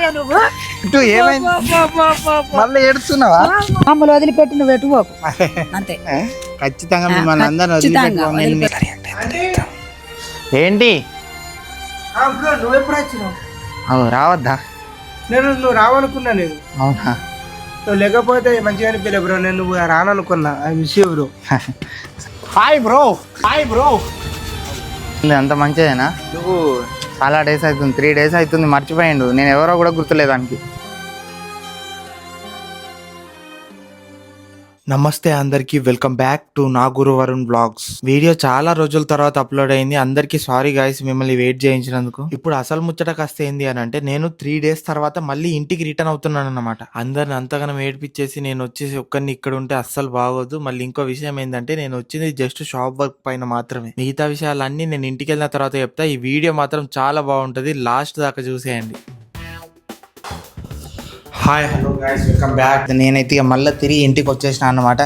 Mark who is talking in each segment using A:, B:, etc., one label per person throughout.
A: నువ్వు?
B: ఇటు ఏమైంది? మళ్ళీ ఏడుస్తున్నావా?
A: మమ్మల్ని వదిలిపెట్టి నువ్వు ఎటు పోకు. అంతే?
B: ఖచ్చితంగా మిమ్మల్ని అందరిని నేను- ఏంటి?
C: నువ్వు ఎప్పుడు వచ్చినావు?
B: అవు రావద్దా?
C: నేను నువ్వు రావనుకున్నా నేను.
B: అవునా?
C: నువ్వు లేకపోతే మంచిగా అనిపించలే బ్రో నేను నువ్వు రాననుకున్నా. I miss you bro.
B: Hi bro hi bro అంత మంచిదేనా? నువ్వు చాలా డేస్ అవుతుంది త్రీ డేస్ అవుతుంది మర్చిపోయిండు. నేను ఎవరో కూడా గుర్తులేదానికి
D: నమస్తే అందరికీ వెల్కమ్ బ్యాక్ టు నా గురు వరుణ్ బ్లాగ్స్. వీడియో చాలా రోజుల తర్వాత అప్లోడ్ అయింది. అందరికీ సారీ గాయస్ మిమ్మల్ని వెయిట్ చేయించినందుకు. ఇప్పుడు అసలు ముచ్చట కాస్త ఏంది అని అంటే నేను త్రీ డేస్ తర్వాత మళ్ళీ ఇంటికి రిటర్న్ అవుతున్నాను అనమాట అందరిని అంతగానం ఏడిపించేసి నేను వచ్చేసి ఒక్కరిని ఇక్కడ ఉంటే అస్సలు బాగోదు. మళ్ళీ ఇంకో విషయం ఏంటంటే నేను వచ్చింది జస్ట్ షాప్ వర్క్ పైన మాత్రమే. మిగతా విషయాలన్నీ నేను ఇంటికి వెళ్ళిన తర్వాత చెప్తా. ఈ వీడియో మాత్రం చాలా బాగుంటుంది. లాస్ట్ దాకా చూసేయండి. Hi hello guys welcome back
B: నేనైతే ఇక మళ్ళీ తిరిగి ఇంటికి వచ్చేసిన అనమాట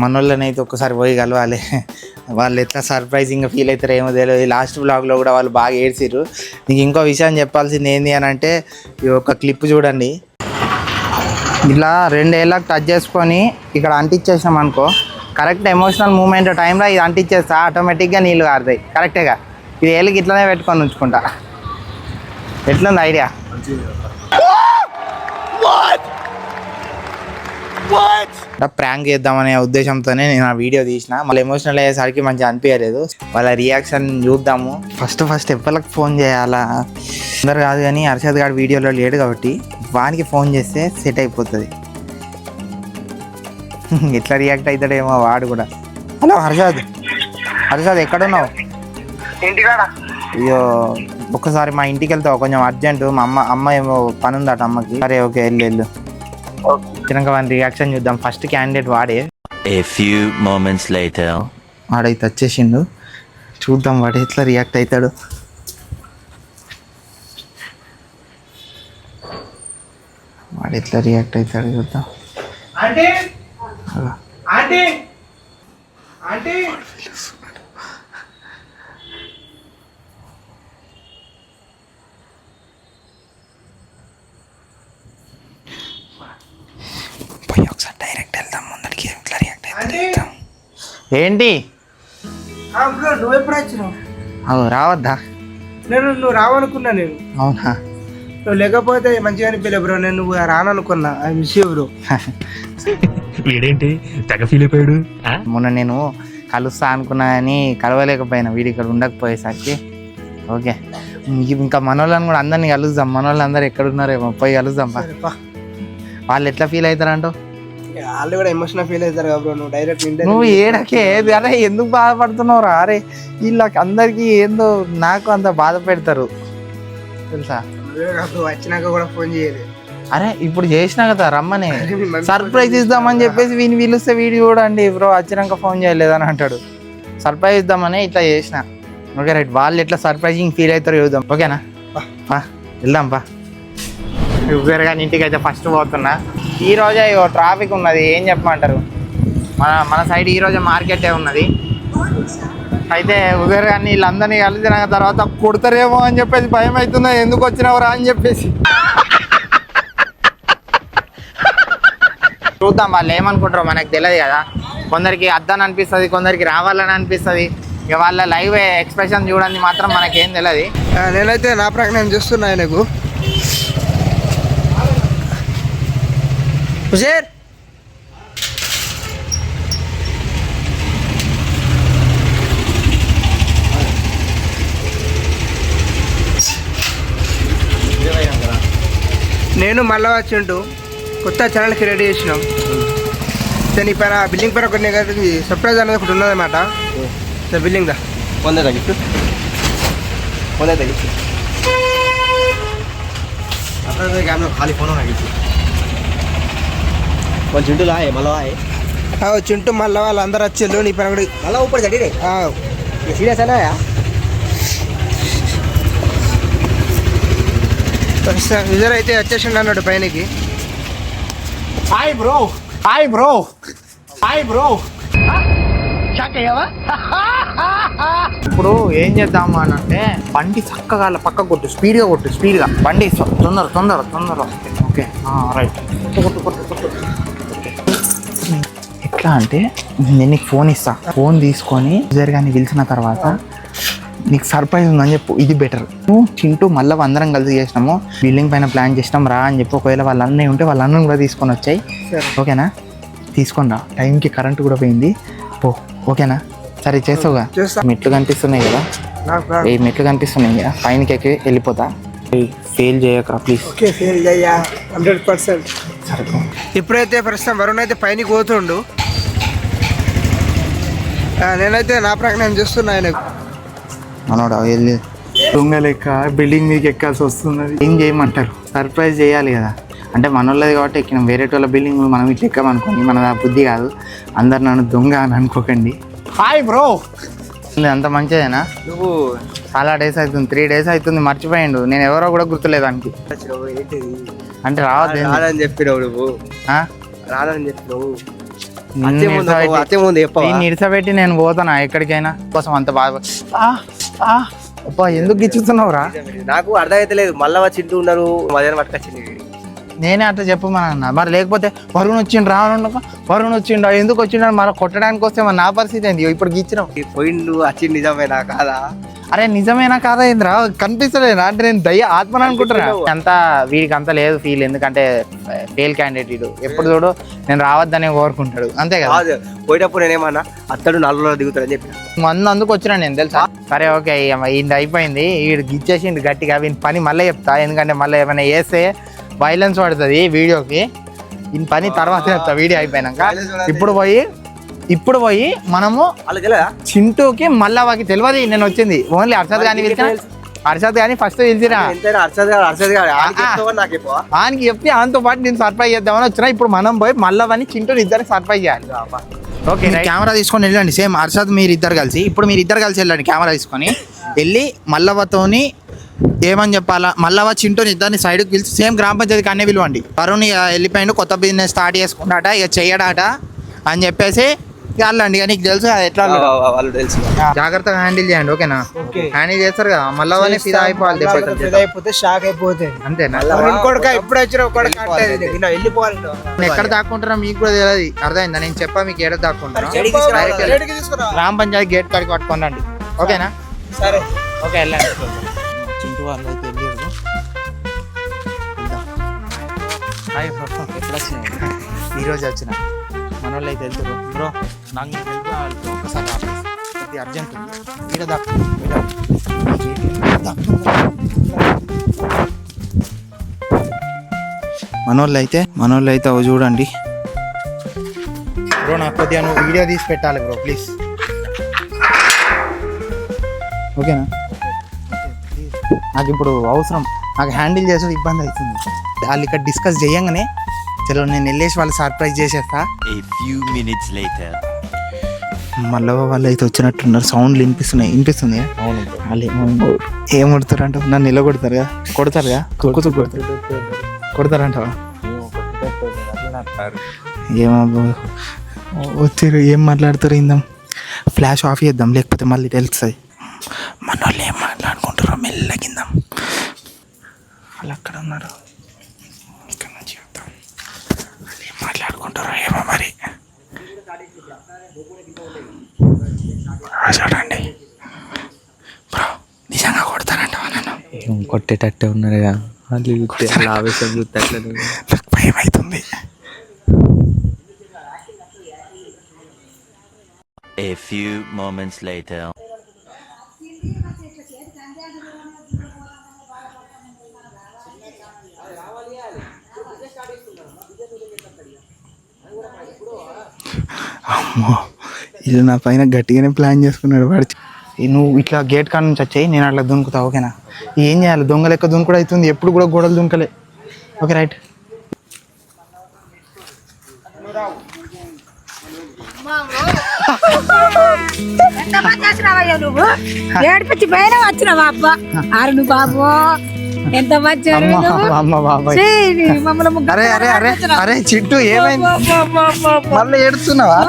B: మనోళ్ళని అయితే ఒక్కసారి పోయి కలవాలి. వాళ్ళు ఎట్లా సర్ప్రైజింగ్గా ఫీల్ అవుతారో ఏమో తెలియదు. లాస్ట్ బ్లాగ్లో కూడా వాళ్ళు బాగా ఏడ్చిర్రు. నీకు ఇంకో విషయం చెప్పాల్సింది ఏంటి అని అంటే ఈ ఒక క్లిప్ చూడండి. ఇలా రెండేళ్ళకి టచ్ చేసుకొని ఇక్కడ అంటించేసినాం అనుకో కరెక్ట్ ఎమోషనల్ మూమెంట్ టైంలో ఇది అంటించేస్తా ఆటోమేటిక్గా నీళ్ళు కారుతాయి. కరెక్టేగా ఇది ఏళ్ళకి ఇట్లనే పెట్టుకొని ఉంచుకుంటా. ఎట్లుంది ఐడియా ప్రాంక్ చేద్దామనే ఉద్దేశంతోనే నేను ఆ వీడియో తీసిన. మళ్ళీ ఎమోషనల్ అయ్యేసరికి మంచిగా అనిపించలేదు. వాళ్ళ రియాక్షన్ చూద్దాము. ఫస్ట్ ఫస్ట్ ఎవరికి ఫోన్ చేయాలా? అందరు కాదు కానీ హర్షద్ గారు వీడియోలో లేడు కాబట్టి వానికి ఫోన్ చేస్తే సెట్ అయిపోతుంది. ఎట్లా రియాక్ట్ అవుతాడేమో వాడు కూడా. హలో హర్షద్. హర్షద్ ఎక్కడున్నావు? అయ్యో. ఒక్కసారి మా ఇంటికి వెళ్తావు కొంచెం అర్జెంట్ మా అమ్మ అమ్మ ఏమో పని ఉందట అమ్మకి. సరే ఓకే వెళ్ళు వెళ్ళు. తినక వాని రియాక్షన్ చూద్దాం. ఫస్ట్ క్యాండిడేట్ వాడే.
E: A few moments later.
B: వాడైతే వచ్చేసిండు. చూద్దాం వాడు ఎట్లా రియాక్ట్ అవుతాడు వాడు ఎట్లా రియాక్ట్ అవుతాడు చూద్దాం.
C: ఆంటీ! ఆంటీ!
B: పోయి ఒకసారి డైరెక్ట్ వెళ్దాం ముందరికి ఎట్లా రియాక్ట్
C: ఆంటీ
B: ఏంటి?
C: నువ్వు ఎప్పుడు వచ్చినావు?
B: అవు రావద్దా?
C: నేను నువ్వు రావనుకున్నా నేను.
B: అవునా?
C: నువ్వు లేకపోతే మంచిగా అనిపించలే బ్రో నేను నువ్వు రాననుకున్నా. ఐ మిస్ యూ బ్రో
F: వీడేంటి? తెగ ఫీల్ అయిపోయాడు?
B: మొన్న నేను కలుస్తా అనుకున్నా కానీ కలవలేకపోయినా వీడు ఇక్కడ ఉండకపోయేసరికి. ఓకే. ఇంక- మనోళ్ళని కూడా అందరినీ కలుద్దాం మనోళ్ళు అందరు ఎక్కడ ఉన్నారేమో పోయి కలుద్దాం పా. వాళ్ళు ఎట్లా ఫీల్ అవుతారంటో?
C: వాళ్ళు కూడా ఎమోషనల్ ఫీల్ అవుతారు బ్రో నువ్వు డైరెక్ట్
B: నువ్వు ఏడకే అరే ఎందుకు బాధపడుతున్నావు రా? అరే వీళ్ళకి అందరికి ఏందో నాకు అంత బాధ పెడతారు. తెలుసా?
C: వచ్చినాక కూడా ఫోన్ చేయలేదు.
B: అరే ఇప్పుడు చేసినా కదా రమ్మని. సర్ప్రైజ్ ఇద్దామని చెప్పేసి వీని పిలిస్తే వీడు చూడండి బ్రో వచ్చినాక ఫోన్ చేయలేదని అంటాడు. సర్ప్రైజ్ ఇద్దామని ఇట్లా చేసిన. ఓకే రైట్ వాళ్ళు ఎట్లా సర్ప్రైజింగ్ ఫీల్ అవుతారో చూద్దాం. ఓకేనా వెళ్దాం పా. ఉబేర్ కానీ ఇంటికి అయితే ఫస్ట్ పోతున్నా. ఈ రోజే ట్రాఫిక్ ఉన్నది ఏం చెప్పమంటారు? మన మన సైడ్ ఈరోజు మార్కెటే ఉన్నది. అయితే ఉబేర్ కానీ వీళ్ళందరినీ కలిసిన తర్వాత కొడతారేమో అని చెప్పేసి భయం అవుతుందా? ఎందుకు వచ్చినావురా అని చెప్పేసి. చూద్దాం వాళ్ళు ఏమనుకుంటారో మనకు తెలియదు కదా. కొందరికి అద్దని అనిపిస్తుంది కొందరికి రావాలని అనిపిస్తుంది. ఇక వాళ్ళ లైవ్ ఎక్స్ప్రెషన్ చూడండి మాత్రం మనకేం తెలియదు.
C: నేనైతే నా ప్రకటన చూస్తున్నా ఆయనకు? హుజేర్ నేను మళ్ళా వచ్చిండు. కొత్త ఛానల్ క్రియేట్ చేసినాం. దాని పైన బిల్డింగ్ పైన కొన్ని సర్ప్రైజ్ అనేది ఒకటి ఉన్నదన్నమాట. సరే బిల్డింగ్ దా.
G: పొందే గిఫ్ట్ పొందే గిఫ్ట్ అట్లా ఖాళీ ఫోన్ గిఫ్ట్ మన చింటూలో ఆయ్ మళ్ళా
C: ఆయ్ చింటూ మళ్ళీ వాళ్ళు అందరు వచ్చిండు నీ పని కూడా
G: మళ్ళా ఊపడి చడి సీరియస్
C: అనా విజర్ అయితే వచ్చేసిండు అన్నాడు పైనకి.
B: Hi bro hi bro hi bro. ఇప్పుడు ఏం చేద్దాము అని అంటే బండి చక్కగా పక్క కొట్టు స్పీడ్గా కొట్టు స్పీడ్గా. బండి తొందర తొందర తొందర ఓకే రైట్. కొట్టు కొట్టు కొట్టు. ఎట్లా అంటే నేను నీకు ఫోన్ ఇస్తా. ఫోన్ తీసుకొని జరిగాని పిలిచిన తర్వాత నీకు సర్ప్రైజ్ ఉందని చెప్పు ఇది బెటర్ నువ్వు చింటూ మళ్ళీ అందరం కలిసి చేసినాము. బిల్డింగ్ పైన ప్లాన్ చేసినాం రా అని చెప్పి ఒకవేళ వాళ్ళ అన్నయ్య ఉంటే వాళ్ళ అన్నను కూడా తీసుకొని వచ్చాయి. ఓకేనా? తీసుకొని రా. టైంకి కరెంట్ కూడా పోయింది. ఓ ఓకేనా? సరే చేస్తావుగా
C: చేస్తా.
B: మెట్లు కనిపిస్తున్నాయి కదా? ఈ మెట్లు కనిపిస్తున్నాయి కదా? పైనకి ఎక్కి వెళ్ళిపోతా. ఫెయిల్ చేయక ప్లీజ్
C: ఓకే ఫెయిల్ అయ్యా హండ్రెడ్ పర్సెంట్
B: సరే
C: ఇప్పుడైతే ప్రస్తుతం వరుణ్ అయితే పైనకి పోతుండు. నేనైతే నా ప్రకటన చేస్తున్నా ఆయన
B: మనోడా వెళ్ళి. దొంగ లెక్క బిల్డింగ్ మీదకి ఎక్కాల్సి వస్తున్నది. ఏం చేయమంటారు? సర్ప్రైజ్ చేయాలి కదా. అంటే మనోళ్ళది కాబట్టి ఎక్కినాం. వేరే వాళ్ళ బిల్డింగ్ మనం ఇట్లా ఎక్కామనుకోండి మన బుద్ధి కాదు. అందరు నన్ను దొంగ అని అనుకోకండి. Hi bro. అంత మంచిదేనా?
G: నువ్వు.
B: చాలా డేస్ అవుతుంది. త్రీ డేస్ అవుతుంది. మర్చిపోయిండు. నేను ఎవరో కూడా గుర్తులేదు దానికి అంటే రావద్దు
G: రాదని చెప్పినావు నువ్వు.
B: ఆ?
G: రాదని చెప్పినావు.
B: నిడిసబెట్టి- నేను పోతానా ఎక్కడికైనా? కోసం అంత బాగా ఆ, ఆ, అబ్బా ఎందుకు గిచ్చుతున్నావురా
G: నాకు అర్థమైతలేదు. మళ్ళా వచ్చి ఇంటూ ఉన్నారు మధ్యాహ్నం పట్టుకొచ్చింది.
B: నేనే అట్లా చెప్పమన్నా మరి లేకపోతే వరుణ్ వచ్చిండు రాను వరుణ్ వచ్చిండు? ఎందుకు వచ్చిండు మరి కొట్టడానికి వస్తే మరి నా పరిస్థితి ఏంది? ఇప్పుడు గిచ్చినావు
G: ఈ పోయిండు వచ్చి నిజమేనా కాదా?
B: అరే నిజమేనా కాదా ఏంద్రా కనిపిస్తలేనా అంటే నేను దయ్య ఆత్మని అనుకుంటున్నా. అంత వీడికి అంత లేదు ఫీల్ ఎందుకంటే ఫెయిల్ క్యాండిడేట్ ఎప్పుడు చూడు నేను రావద్దనే కోరుకుంటాడు. అంతే కదా?
G: పోయేటప్పుడు నేనేమన్నా అత్తడు నల్లలో దిగుతాడని చెప్పిన.
B: మందు అందుకు వచ్చినా నేను తెలుసా? సరే ఓకే ఇది అయిపోయింది. వీడు గిచ్చేసిండు గట్టిగా. వీని పని మళ్ళీ చెప్తా. ఎందుకంటే మళ్ళీ ఏమైనా వేస్తే వైలెన్స్ పడుతుంది వీడియోకి. ఈ పని తర్వాత చెప్తా. వీడియో అయిపోయినాక. ఇప్పుడు పోయి ఇప్పుడు పోయి మనము చింటూకి మళ్ళాకి తెలియదు నేను వచ్చింది. ఓన్లీ అర్షద్ కానీ పిలిచిన. అర్షద్ కానీ ఫస్ట్ పిలిచినా. ఆయనకి చెప్పి ఆయనతో పాటు నేను సర్ప్రైజ్ చేద్దామని వచ్చినా. ఇప్పుడు మనం పోయి మళ్ళీ చింటూని ఇద్దరికి సర్ప్రైజ్ చేయాలి. ఓకే కెమెరా తీసుకొని వెళ్ళండి. సేమ్ హర్షద్ మీరు ఇద్దరు కలిసి. ఇప్పుడు మీరు ఇద్దరు కలిసి వెళ్ళండి కెమెరా తీసుకొని. వెళ్ళి మల్లవతోని ఏమని చెప్పాలా? మల్లవ చింటూని ఇద్దరిని సైడ్కి పిలిచి సేమ్ గ్రామ పంచాయతీ కన్నే పిలవండి. వరుణ్ ఇక వెళ్ళిపోయిండు కొత్త బిజినెస్ స్టార్ట్ చేసుకున్నాట ఇక చెయ్యడాట అని చెప్పేసి ఇక నీకు తెలుసు అది ఎట్లా.
G: వాళ్ళు తెలుసు.
B: జాగ్రత్తగా హ్యాండిల్ చేయండి ఓకేనా?
C: ఓకే.
B: హ్యాండిల్ చేస్తారు కదా మల్లవని ఫిదా అయిపోవాలి.
C: ఫిదా అయిపోతే షాక్ అయిపోతుంది
B: అంతేనా?
C: కొడుక ఎప్పుడు వచ్చినా వెళ్ళిపోవాలి.
B: నేను ఎక్కడ దాక్కుంటారో మీకు కూడా తెలియదు. అర్థమైందా? నేను చెప్పా మీకు ఏడ దాక్కుంటారా
G: చెడికి తీసుకురా.
B: Direct గ్రామ పంచాయతీ గేట్ కాడికి పట్టుకొని రండి. ఓకేనా?
C: సరే.
B: ఓకే వెళ్ళండి. చింటూ వాళ్ళు అయితే వెళ్ళారు హాయ్ బ్రో. ఎప్పుడు వచ్చినాయి? ఈరోజు వచ్చిన. మనోళ్ళు అయితే వెళ్తారు బ్రో నాకు నీకు హెల్ప్ కావాలి ఒక్కసారి అర్జెంట్ ఉంది. ఈడ మనోళ్ళు అయితే మనోళ్ళు అయితే అవి చూడండి. బ్రో నాకు కొద్దిగా నువ్వు వీడియో తీసి పెట్టాలి బ్రో ప్లీజ్. ఓకేనా? నాకు ఇప్పుడు అవసరం. నాకు హ్యాండిల్ చేసేది ఇబ్బంది అవుతుంది. వాళ్ళు ఇక్కడ డిస్కస్ చేయంగానే చలో నేను వెళ్ళేసి వాళ్ళు సర్ప్రైజ్ చేసేస్తా.
E: Few minutes later.
B: మళ్ళీ వాళ్ళు అయితే వచ్చినట్టున్నారు. సౌండ్లు వినిపిస్తున్నాయి. వినిపిస్తుంది వాళ్ళు ఏమో ఏం కొడతారు అంటే నన్ను నిలబడతారు కదా కొడతారుగా? కుక్కు కొడతారు కొడతారంటావా? ఏమో. వచ్చారు. ఏం మాట్లాడతారు ఇందాం? ఫ్లాష్ ఆఫ్ చేద్దాం. లేకపోతే మళ్ళీ తెలుస్తుంది మన వాళ్ళు ఏం మాట్లాడుకుంటారో మెల్లగిందాం వాళ్ళు అక్కడ ఉన్నారు ఇక్కడ నుంచి చెప్తాం వాళ్ళు ఏం మాట్లాడుకుంటారో ఏమో మరి. చూడండి బ్రో నిజంగా కొడతారంట నన్ను
H: కొట్టేటట్టే ఉన్నారుగా వాళ్ళు అలా ఆవేశం చూస్తే అట్లా
B: నాకు భయం అవుతుంది
E: A few moments later.
B: అమ్మో ఇది నా పైన గట్టిగానే ప్లాన్ చేసుకున్నాడు వాడు నువ్వు ఇట్లా గేట్ కాడ నుంచి వచ్చాయి నేను అట్లా దునుకుతా ఓకేనా? ఏం చేయాలి? దొంగ లెక్క దునుకుడు అవుతుంది ఎప్పుడు కూడా గోడలు దునకలే ఓకే రైట్.
A: ఏడిపించి పైన వచ్చినావా అబ్బా? ఆరు నువ్వు బాబు. ఎంత
B: అరే అరే అరే అరే చిట్టు ఏమైంది? మళ్ళీ ఏడుస్తున్నావా?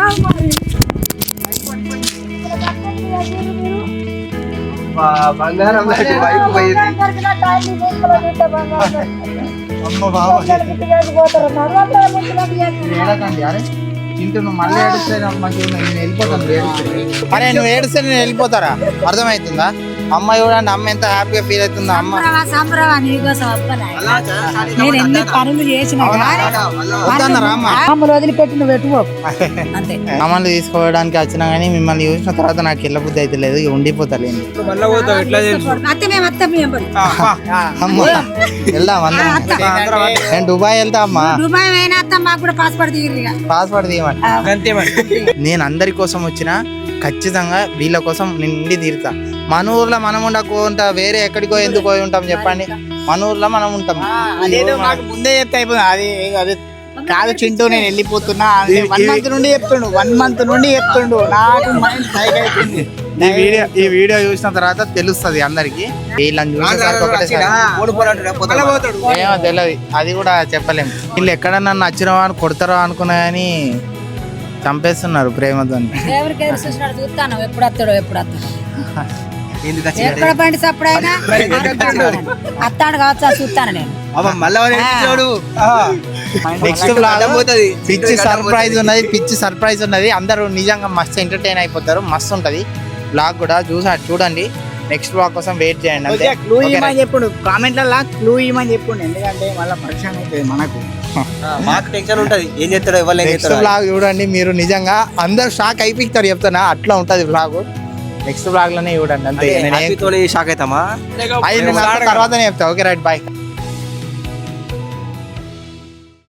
C: బంగారం
B: అమ్మ బాబా ఏడకండి అరే. ఇంటూ నువ్వు మళ్ళీ ఏడిస్తే. నేను వెళ్ళిపోతాను. అరే నువ్వు ఏడిస్తే నేను వెళ్ళిపోతారా? అర్థమవుతుందా అమ్మ చూడండి అమ్మ ఎంత హ్యాపీగా ఫీల్ అవుతుందా అమ్మ.
A: నేను ఎన్ని పనులు చేసిన
B: వద్దన్నారా అమ్మ
A: మామూలు వదిలిపెట్టి నువ్వు అంతే.
B: తీసుకోవడానికి వచ్చినా కానీ మిమ్మల్ని చూసిన తర్వాత నాకు ఇళ్ళ బుద్ధి అయితే లేదు. అమ్మ వెళ్దాం అందరం. నేను దుబాయ్ వెళ్తా అమ్మా.
A: దుబాయ్ అయినా అత్త మాకు కూడా పాస్పోర్ట్
C: అంతే మరి.
B: నేను అందరి కోసం వచ్చిన ఖచ్చితంగా వీళ్ళ కోసం నిండి తీరుతా. మన ఊర్లో మనం ఉండకుండా వేరే ఎక్కడికో ఎందుకు పోయి ఉంటాం చెప్పండి? మన ఊర్లో మనం ఉంటాం.
I: అదేదో మాకు ముందే చెప్తే అయిపోతుంది అది అది కాదు చింటూ నేను వెళ్ళిపోతున్నా వన్ మంత్ నుండి చెప్తుండు. వన్ మంత్ నుండి చెప్తుండు. నాకు మైండ్
B: ఈ వీడియో ఈ వీడియో చూసిన తర్వాత తెలుస్తుంది అందరికి. వీళ్ళని ఏమో తెలియదు. అది కూడా చెప్పలేము వీళ్ళు ఎక్కడన్నా నచ్చినవా అని కొడతారో అనుకున్నా కానీ చంపేస్తున్నారు ప్రేమతో
A: ఎవరికి చూస్తాను ఎప్పుడు వస్తాడో ఎప్పుడు వస్తాడో? ఎక్కడ బండి సప్పుడైనా అత్తాడు కావచ్చు చూస్తాను నేను.
B: నెక్స్ట్ బ్లాగ్
G: పోతుంది.
B: పిచ్చి సర్ప్రైజ్ ఉన్నది పిచ్చి సర్ప్రైజ్ ఉన్నది. అందరూ నిజంగా మస్తు ఎంటర్టైన్ అయిపోతారు మస్తు ఉంటది. బ్లాగ్ కూడా చూసా చూడండి. నెక్స్ట్ బ్లాగ్ కోసం వెయిట్ చేయండి
I: క్లూ ఇవ్వమని చెప్పుడు. కామెంట్లలో క్లూ ఇవ్వమని చెప్పుడు. ఎందుకంటే మళ్ళీ పరిచయం అవుతుంది మనకు.
G: మాకు టెన్షన్ ఉంటది. ఏం చేస్తాడో ఏం
B: నెక్స్ట్ బ్లాగ్ చూడండి మీరు నిజంగా. అందరు షాక్ అయిపోతారు చెప్తున్నా. అట్లా ఉంటది బ్లాగ్ నెక్స్ట్ బ్లాగ్లోనే చూడండి అంతే.
G: షాక్ అవుతామా?
B: తర్వాతనే చెప్తా. Okay right bye